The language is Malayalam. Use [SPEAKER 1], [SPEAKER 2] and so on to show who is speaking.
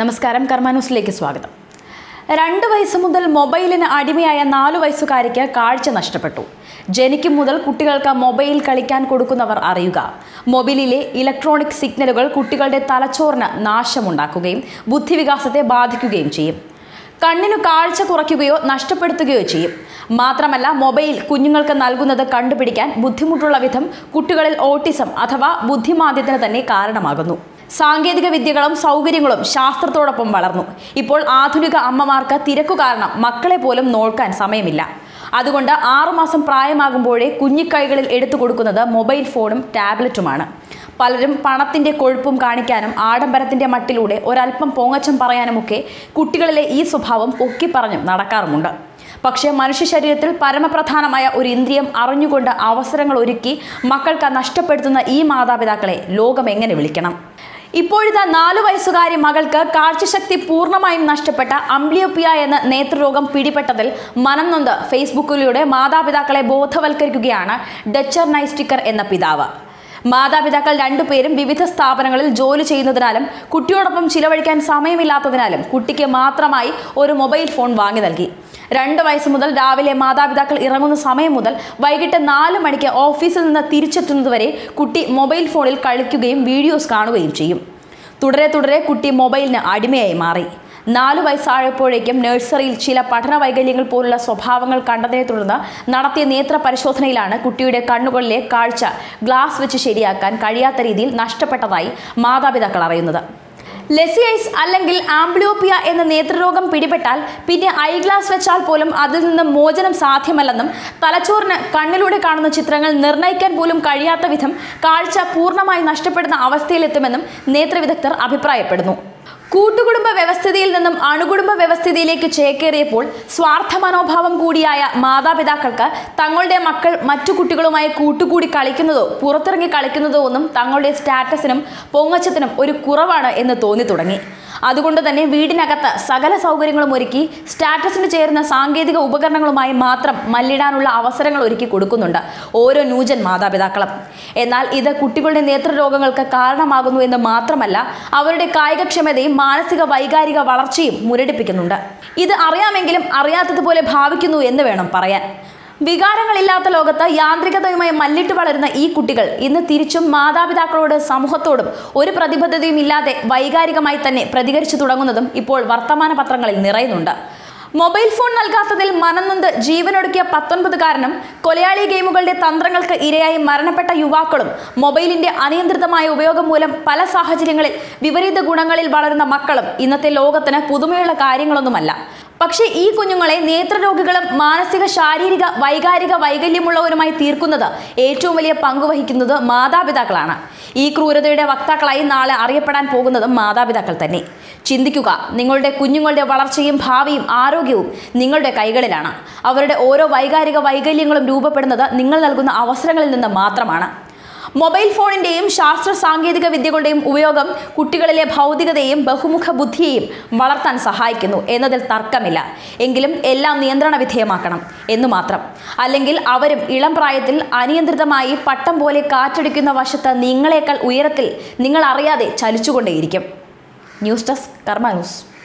[SPEAKER 1] നമസ്കാരം കർമ്മ ന്യൂസിലേക്ക് സ്വാഗതം. രണ്ട് വയസ്സ് മുതൽ മൊബൈലിന് അടിമയായ നാലു വയസ്സുകാരിക്ക് കാഴ്ച നഷ്ടപ്പെട്ടു. ജനിക്കും മുതൽ കുട്ടികൾക്ക് മൊബൈൽ കളിക്കാൻ കൊടുക്കുന്നവർ അറിയുക. മൊബൈലിലെ ഇലക്ട്രോണിക് സിഗ്നലുകൾ കുട്ടികളുടെ തലച്ചോറിന് നാശമുണ്ടാക്കുകയും ബുദ്ധിവികാസത്തെ ബാധിക്കുകയും ചെയ്യും. കണ്ണിനു കാഴ്ച കുറയ്ക്കുകയോ നഷ്ടപ്പെടുത്തുകയോ ചെയ്യും. മാത്രമല്ല മൊബൈൽ കുഞ്ഞുങ്ങൾക്ക് നൽകുന്നത് കണ്ടുപിടിക്കാൻ ബുദ്ധിമുട്ടുള്ള വിധം കുട്ടികളിൽ ഓട്ടിസം അഥവാ ബുദ്ധിമാന്ദ്യത്തിന് തന്നെ കാരണമാകുന്നു. സാങ്കേതിക വിദ്യകളും സൗകര്യങ്ങളും ശാസ്ത്രത്തോടൊപ്പം വളർന്നു. ഇപ്പോൾ ആധുനിക അമ്മമാർക്ക് തിരക്കു കാരണം മക്കളെ പോലും നോക്കാൻ സമയമില്ല. അതുകൊണ്ട് ആറുമാസം പ്രായമാകുമ്പോഴേ കുഞ്ഞിക്കൈകളിൽ എടുത്തു കൊടുക്കുന്നത് മൊബൈൽ ഫോണും ടാബ്ലറ്റുമാണ്. പലരും പണത്തിന്റെ കൊഴുപ്പും കാണിക്കാനും ആഡംബരത്തിന്റെ മട്ടിലൂടെ ഒരല്പം പൊങ്ങച്ചം പറയാനുമൊക്കെ കുട്ടികളിലെ ഈ സ്വഭാവം പൊക്കിപ്പറഞ്ഞും നടക്കാറുമുണ്ട്. പക്ഷേ മനുഷ്യ ശരീരത്തിൽ പരമപ്രധാനമായ ഒരു ഇന്ദ്രിയം അറിഞ്ഞുകൊണ്ട് അവസരങ്ങൾ ഒരുക്കി മക്കൾക്ക് നഷ്ടപ്പെടുത്തുന്ന ഈ മാതാപിതാക്കളെ ലോകം എങ്ങനെ വിളിക്കണം? ഇപ്പോഴിതാ നാലു വയസ്സുകാരി മകൾക്ക് കാഴ്ചശക്തി പൂർണമായും നഷ്ടപ്പെട്ട അംബ്ലിയോപ്പിയ എന്ന നേത്രരോഗം പിടിപെട്ടതിൽ മനം നൊന്ത് ഫേസ്ബുക്കിലൂടെ മാതാപിതാക്കളെ ബോധവൽക്കരിക്കുകയാണ് ഡച്ചർ നൈസ്റ്റിക്കർ എന്ന പിതാവ്. മാതാപിതാക്കൾ രണ്ടുപേരും വിവിധ സ്ഥാപനങ്ങളിൽ ജോലി ചെയ്യുന്നതിനാലും കുട്ടിയോടൊപ്പം ചിലവഴിക്കാൻ സമയമില്ലാത്തതിനാലും കുട്ടിക്ക് മാത്രമായി ഒരു മൊബൈൽ ഫോൺ വാങ്ങി നൽകി. രണ്ട് വയസ്സ് മുതൽ രാവിലെ മാതാപിതാക്കൾ ഇറങ്ങുന്ന സമയം മുതൽ വൈകിട്ട് നാല് മണിക്ക് ഓഫീസിൽ നിന്ന് തിരിച്ചെത്തുന്നതുവരെ കുട്ടി മൊബൈൽ ഫോണിൽ കളിക്കുകയും വീഡിയോസ് കാണുകയും ചെയ്യും. തുടരെ തുടരെ കുട്ടി മൊബൈലിന് അടിമയായി മാറി. നാലു വയസ്സായപ്പോഴേക്കും നഴ്സറിയിൽ ചില പഠന വൈകല്യങ്ങൾ പോലുള്ള സ്വഭാവങ്ങൾ കണ്ടതിനെ തുടർന്ന് നടത്തിയ നേത്ര പരിശോധനയിലാണ് കുട്ടിയുടെ കണ്ണുകളിലെ കാഴ്ച ഗ്ലാസ് വെച്ച് ശരിയാക്കാൻ കഴിയാത്ത രീതിയിൽ നഷ്ടപ്പെട്ടതായി മാതാപിതാക്കൾ അറിയുന്നത്. ലെസിയൈസ് അല്ലെങ്കിൽ ആംബ്ലിയോപ്പിയ എന്ന നേത്രരോഗം പിടിപെട്ടാൽ പിന്നെ ഐ ഗ്ലാസ് വെച്ചാൽ പോലും അതിൽ നിന്ന് മോചനം സാധ്യമല്ലെന്നും തലച്ചോറിന് കണ്ണിലൂടെ കാണുന്ന ചിത്രങ്ങൾ നിർണയിക്കാൻ പോലും കഴിയാത്ത വിധം കാഴ്ച പൂർണമായി നഷ്ടപ്പെടുന്ന അവസ്ഥയിലെത്തുമെന്നും നേത്രവിദഗ്ധർ അഭിപ്രായപ്പെടുന്നു. വ്യവസ്ഥിതിയിൽ നിന്നും അണുകുടുംബ വ്യവസ്ഥിതിയിലേക്ക് ചേക്കേറിയപ്പോൾ സ്വാർത്ഥ മനോഭാവം കൂടിയായ മാതാപിതാക്കൾക്ക് തങ്ങളുടെ മക്കൾ മറ്റു കുട്ടികളുമായി കൂട്ടുകൂടി കളിക്കുന്നതോ പുറത്തിറങ്ങി കളിക്കുന്നതോ ഒന്നും തങ്ങളുടെ സ്റ്റാറ്റസിനും പൊങ്ങച്ചത്തിനും ഒരു കുറവാണ് എന്ന് തോന്നി തുടങ്ങി. അതുകൊണ്ട് തന്നെ വീടിനകത്ത് സകല സൗകര്യങ്ങളും ഒരുക്കി സ്റ്റാറ്റസിന് ചേരുന്ന സാങ്കേതിക ഉപകരണങ്ങളുമായി മാത്രം മല്ലിടാനുള്ള അവസരങ്ങൾ ഒരുക്കി കൊടുക്കുന്നുണ്ട് ഓരോ ന്യൂജൻ മാതാപിതാക്കളും. എന്നാൽ ഇത് കുട്ടികളുടെ നേത്രരോഗങ്ങൾക്ക് കാരണമാകുന്നു എന്ന് മാത്രമല്ല അവരുടെ കായികക്ഷമതയും മാനസിക വൈകാരിക വളർച്ചയും മുരടിപ്പിക്കുന്നുണ്ട്. ഇത് അറിയാമെങ്കിലും അറിയാത്തതുപോലെ ഭാവിക്കുന്നു എന്ന് വേണം പറയാൻ. വികാരങ്ങളില്ലാത്ത ലോകത്ത് യാന്ത്രികതയുമായി മല്ലിട്ട് വളരുന്ന ഈ കുട്ടികൾ ഇന്ന് തിരിച്ചും മാതാപിതാക്കളോട് സമൂഹത്തോടും ഒരു പ്രതിബദ്ധതയും ഇല്ലാതെ വൈകാരികമായി തന്നെ പ്രതികരിച്ചു തുടങ്ങുന്നതും ഇപ്പോൾ വർത്തമാന പത്രങ്ങളിൽ നിറയുന്നുണ്ട്. മൊബൈൽ ഫോൺ നൽകാത്തതിൽ മനംനൊന്ത് ജീവനൊടുക്കിയ പത്തൊൻപതുകാരനും കൊലയാളി ഗെയിമുകളുടെ തന്ത്രങ്ങൾക്ക് ഇരയായി മരണപ്പെട്ട യുവാക്കളും മൊബൈലിന്റെ അനിയന്ത്രിതമായ ഉപയോഗം മൂലം പല സാഹചര്യങ്ങളിൽ വിപരീത ഗുണങ്ങളിൽ വളരുന്ന മക്കളും ഇന്നത്തെ ലോകത്തിന് പുതുമയുള്ള കാര്യങ്ങളൊന്നുമല്ല. പക്ഷേ ഈ കുഞ്ഞുങ്ങളെ നേത്രരോഗികളും മാനസിക ശാരീരിക വൈകാരിക വൈകല്യമുള്ളവരുമായി തീർക്കുന്നത് ഏറ്റവും വലിയ പങ്കുവഹിക്കുന്നത് മാതാപിതാക്കളാണ്. ഈ ക്രൂരതയുടെ വക്താക്കളായി നാളെ അറിയപ്പെടാൻ പോകുന്നതും മാതാപിതാക്കൾ തന്നെ. ചിന്തിക്കുക നിങ്ങളുടെ കുഞ്ഞുങ്ങളുടെ വളർച്ചയും ഭാവിയും ആരോഗ്യവും നിങ്ങളുടെ കൈകളിലാണ്. അവരുടെ ഓരോ വൈകാരിക വൈകല്യങ്ങളും രൂപപ്പെടുന്നത് നിങ്ങൾ നൽകുന്ന അവസരങ്ങളിൽ നിന്ന് മാത്രമാണ്. മൊബൈൽ ഫോണിന്റെയും ശാസ്ത്ര സാങ്കേതിക വിദ്യകളുടെയും ഉപയോഗം കുട്ടികളിലെ ഭൗതികതയും ബഹുമുഖ ബുദ്ധിയെയും വളർത്താൻ സഹായിക്കുന്നു എന്നതിൽ തർക്കമില്ല. എങ്കിലും എല്ലാം നിയന്ത്രണ വിധേയമാക്കണം എന്നു മാത്രം. അല്ലെങ്കിൽ അവരും ഇളം പ്രായത്തിൽ അനിയന്ത്രിതമായി പട്ടം പോലെ കാറ്റടിക്കുന്ന വശത്ത് നിങ്ങളെക്കാൾ ഉയരത്തിൽ നിങ്ങൾ അറിയാതെ ചലിച്ചുകൊണ്ടേയിരിക്കും. News desk Karma news.